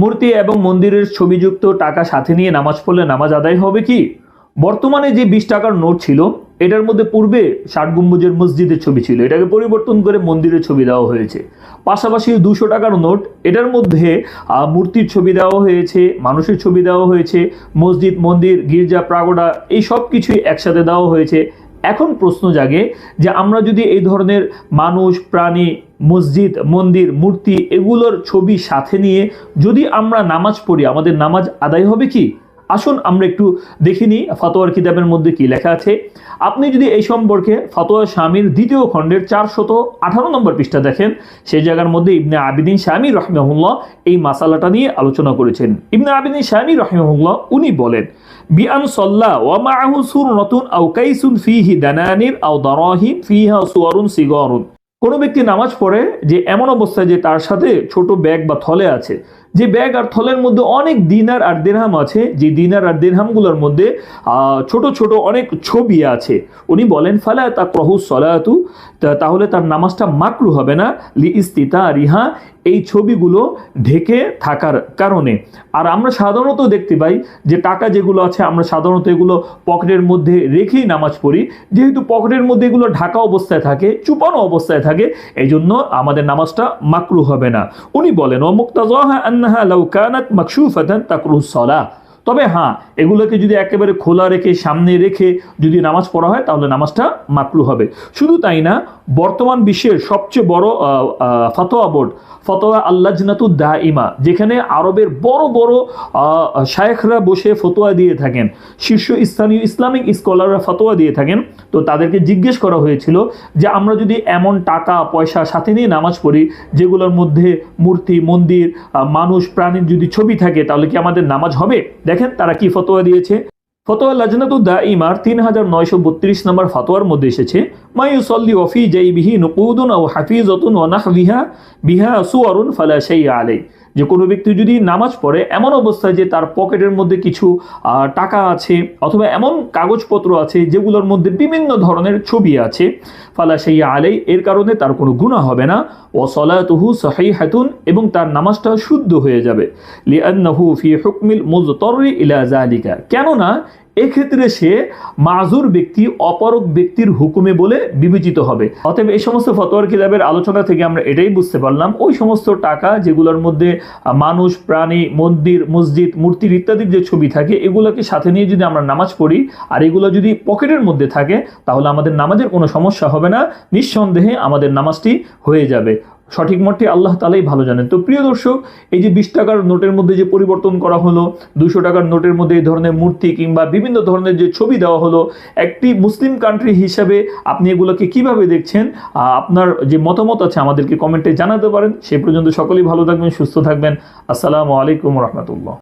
মূর্তি এবং মন্দিরের ছবিযুক্ত টাকা সাথে নিয়ে নামাজ পড়লে নামাজ আদায় হবে কি? বর্তমানে যে বিশ টাকার নোট ছিল, এটার মধ্যে পূর্বে ষাট গম্বুজের মসজিদের ছবি ছিল। এটাকে পরিবর্তন করে মন্দিরের ছবি দেওয়া হয়েছে। পাশাপাশি দুশো টাকার নোট, এটার মধ্যে মূর্তির ছবি দেওয়া হয়েছে, মানুষের ছবি দেওয়া হয়েছে, মসজিদ, মন্দির, গির্জা, প্রাগোডা, এই সব কিছুই একসাথে দেওয়া হয়েছে। এখন প্রশ্ন জাগে যে আমরা যদি এই ধরনের মানুষ, প্রাণী, মসজিদ, মন্দির, মূর্তি এগুলোর ছবি সাথে নিয়ে যদি আমরা নামাজ পড়ি, আমাদের নামাজ আদায় হবে কি? আসুন আমরা একটু দেখে নিই ফতোয়ার কিতাবের মধ্যে কি লেখা আছে। আপনি যদি এই সম্পর্কে ফতোয়া স্বামীর দ্বিতীয় খণ্ডের চারশত আঠারো নম্বর পৃষ্ঠা দেখেন, সেই জায়গার মধ্যে ইবনে আবিদিন স্বামী রহমাহুল্লাহ এই মাসালাটা নিয়ে আলোচনা করেছেন। ইবনে আবিদিন স্বামী রহমাহুল্লাহ উনি বলেন বিআন সল্লা ওয়া মাআহু সুরনাতুন আও কাইসুন ফিহি দানানির আও দারাহিম ফিহা সুয়ারুন সিগারুন। কোনো ব্যক্তি নামাজ পড়ে যে এমন অবস্থায় যে তার সাথে ছোট ব্যাগ বা থলে আছে যে ব্যাগ আর থলের মধ্যে অনেক দিনার আর দেরহাম আছে, যে দিনার আর দেরহামগুলোর মধ্যে ছোট ছোট অনেক ছবি আছে। উনি বলেন, ফালা তা প্রহু সলাতু তাহলে তার নামাজটা মাকরু হবে না, লি ইস্তিতা রিহা এই ছবিগুলো ঢেকে থাকার কারণে। আর আমরা সাধারণত দেখতে পাই যে টাকা যেগুলো আছে, আমরা সাধারণত এগুলো পকেটের মধ্যে রেখেই নামাজ পড়ি। যেহেতু পকেটের মধ্যে এগুলো ঢাকা অবস্থায় থাকে, চুপানো অবস্থায় থাকে এই জন্য আমাদের নামাজটা মাকরু হবে না। উনি বলেন, ও মুক্তাজহা أنها لو كانت مكشوفة تكره الصلاة. তবে হ্যাঁ এগুলোকে যদি একেবারে খোলা রেখে, সামনে রেখে যদি নামাজ পড়া হয়, তাহলে নামাজটা মাকরু হবে। শুধু তাই না, বর্তমান বিশ্বের সবচেয়ে বড় ফতোয়া বোর্ড, ফতোয়া আল্লাজনাতু দা ইমা যেখানে আরবের বড় বড় শায়েখরা বসে ফতোয়া দিয়ে থাকেন। শীর্ষ স্থানীয় ইসলামিক স্কলাররা ফতোয়া দিয়ে থাকেন। তো তাদেরকে জিজ্ঞেস করা হয়েছিল যে, আমরা যদি এমন টাকা, পয়সা সাথে নিয়ে নামাজ পড়ি, যেগুলোর মধ্যে মূর্তি, মন্দির মানুষ, প্রাণীর যদি ছবি থাকে, তাহলে কি আমাদের নামাজ হবে? দেখেন তারা কি ফতোয়া দিয়েছে? ফতোয়া লাজনাতু দা ইমার তিন হাজার নয়শো বত্রিশ নম্বর ফতোয়ার মধ্যে এসেছে মায়ুসল্লি ওফি বিহি নকুদুন ও হাফিজতুন ও নাহবিহা বিহা সুয়ারুন ফালা সেই আলাই যে কোনো ব্যক্তি যদি নামাজ পড়ে, এমন অবস্থায় যে তার পকেটের মধ্যে কিছু টাকা আছে অথবা এমন কাগজপত্র আছে যেগুলোর মধ্যে বিভিন্ন ধরনের ছবি আছে, ফালা সেই আলাই, এর কারণে তার কোনো গুণা হবে না। ও সলাতুহু সহাই হাতুন এবং তার নামাজটা শুদ্ধ হয়ে যাবে। লিআন্নাহু ফি হুকমিল মুজতরি ইলা জালিকা কেননা এক্ষেত্রে সে মাজুর ব্যক্তি অপরক ব্যক্তির হুকুমে বলে বিবেচিত হবে। অতএব এই সমস্ত ফতোয়ার কিতাবের আলোচনা থেকে আমরা এটাই বুঝতে পারলাম। ওই সমস্ত টাকা যেগুলোর মধ্যে মানুষ, প্রাণী, মন্দির, মসজিদ মূর্তির ইত্যাদির যে ছবি থাকে, এগুলোকে সাথে নিয়ে যদি আমরা নামাজ পড়ি, আর এগুলো যদি পকেটের মধ্যে থাকে, তাহলে আমাদের নামাজের কোনো সমস্যা হবে না। নিঃসন্দেহে আমাদের নামাজটি হয়ে যাবে। সঠিক মতটি আল্লাহ তালাই ভালো জানেন। তো প্রিয় দর্শক, এই যে বিশ টাকার নোটের মধ্যে যে পরিবর্তন করা হলো দুশো টাকার নোটের মধ্যে এই ধরনের মূর্তি কিংবা বিভিন্ন ধরনের যে ছবি দেওয়া হলো, একটি মুসলিম কান্ট্রি হিসাবে আপনি এগুলোকে কীভাবে দেখছেন? আপনার যে মতামত আছে আমাদেরকে কমেন্টে জানাতে পারেন। সে পর্যন্ত সকলেই ভালো থাকবেন, সুস্থ থাকবেন। আসসালামু আলাইকুম রহমতুল্লাহ।